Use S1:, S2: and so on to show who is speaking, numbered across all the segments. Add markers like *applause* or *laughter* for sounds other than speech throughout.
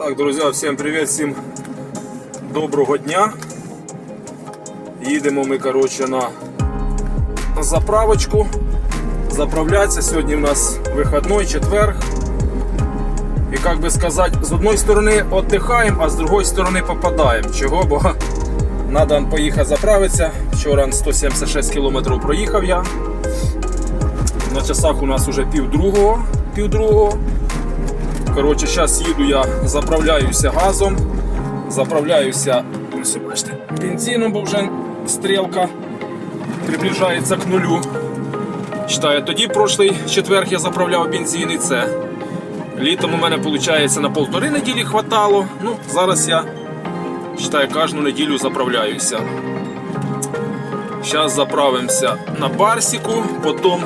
S1: Так, друзі, всім привіт, всім доброго дня. Їдемо ми коротше, на заправочку. Заправлятися. Сьогодні в нас вихідний, четверг. І як би сказати, з одної сторони віддихаємо, а з другої сторони попадаємо. Чого? Бо *laughs* треба поїхати заправитися. Вчора 176 км проїхав я. На часах у нас вже пів другого. Пів другого. Коротше, зараз їду я, заправляюся газом, заправляюся ось бачите, бензином, бо вже стрілка приближається к нулю. Читаю, тоді прошлий четверг я заправляв бензин і це. Літом у мене виходить на полтори неділі хватало. Ну, зараз я читаю, кожну неділю заправляюся. Зараз заправимося на барсіку, потім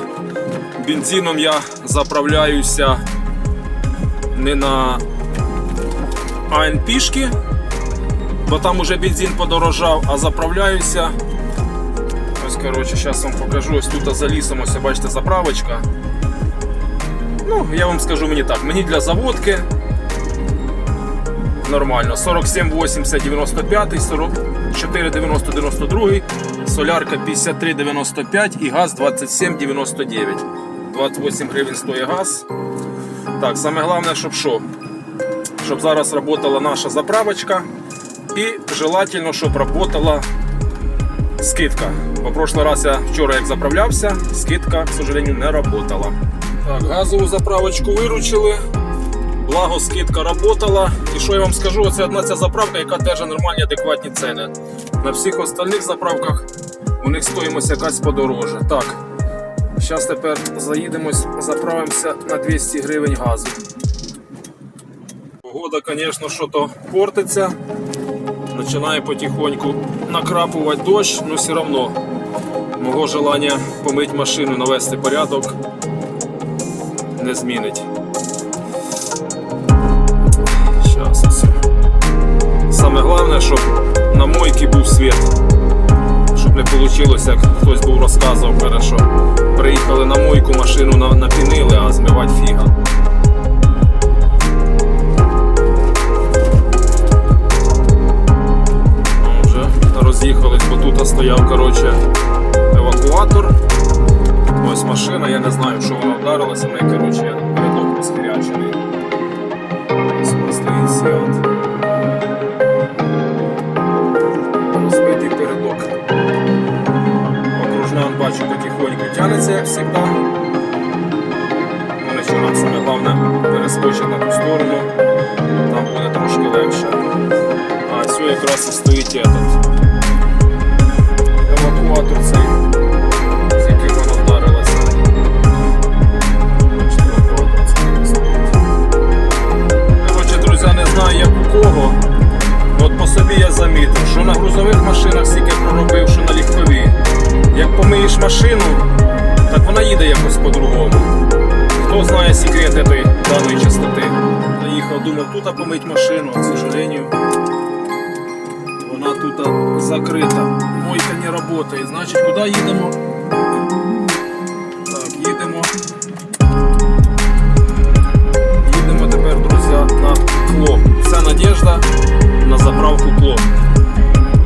S1: бензином я заправляюся не на АНПшки, бо там уже бензин подорожав, а заправляюся. Ось, коротше, зараз вам покажу. Ось тут за лісом, ось бачите, заправочка. Ну, я вам скажу мені так, мені для заводки нормально. 47, 80, 95, 44, 90, 92, солярка 53, 95 і газ 27, 99. 28 гривень стоїть газ. Так, саме головне, щоб що? Щоб зараз працювала наша заправочка і желательно, щоб працювала скидка. Бо прошлый раз я вчора як заправлявся, скидка, к сожалению, не працювала. Так, газову заправочку виручили. Благо скидка працювала. І що я вам скажу, це одна ця заправка, яка держить нормальні адекватні ціни. На всіх остальних заправках у них стоїмость якась подороже. Так, Зараз тепер заїдемось, заправимося на 200 гривень газу. Погода, звісно, що то портиться. Починає потихоньку накрапувати дощ, але все одно мого желання помити машину, навести порядок не змінить. Щас ось. Саме головне, щоб на мойці був світ не вийшло, як хтось був розказував, хорошо. Приїхали на мойку, машину на- напінили, а змивати фіга. Вже роз'їхались, бо тут стояв коротше, евакуатор. Ось машина, я не знаю, що вона вдарилася, неї коротше, рядок розхирячений. Перескочить на ту сторону, там буде трошки легше. А ось якраз і стоїть этот евакуатор цей, кого. По собі я замітив, що на грузових машинах стільки проробив, що на легкові. Як помиєш машину, так вона їде якось по-другому. Хто знає секрет этой даної частоти? Заїхав, думав, тут помить машину, а, к сожалению, вона тут закрита. Мойка не працює. Значить, куди їдемо? Так, їдемо. Їдемо тепер, друзі, на кло. Вся надежда на заправку кло.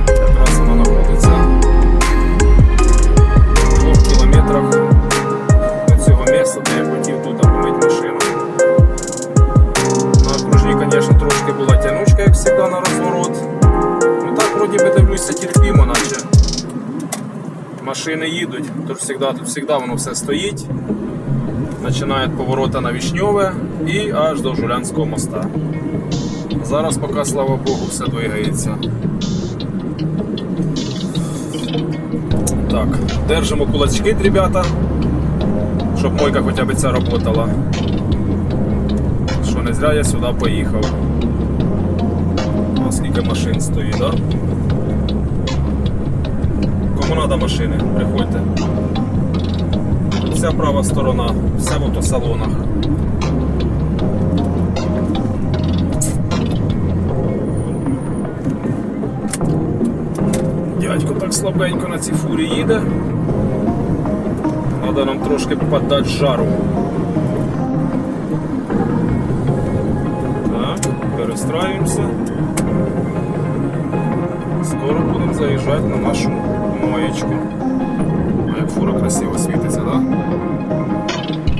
S1: Якраз вона знаходиться в двох кілометрах від цього місця, де я хотів тут дивлюся, терпімо, наче. Машини їдуть, тож завжди, тут завжди воно все стоїть. Починає від поворота на Вішньове і аж до Жулянського моста. Зараз поки, слава Богу, все двигається. Так, держимо кулачки, ребята, щоб мойка хоча б ця работала. Що не зря я сюди поїхав. О, скільки машин стоїть, да? Кому треба машини, приходьте. Вся права сторона, все в автосалонах. Дядько так слабенько на цій фурі їде. Треба нам трошки подати жару. Моєчку. Як фура красиво світиться, так? Да?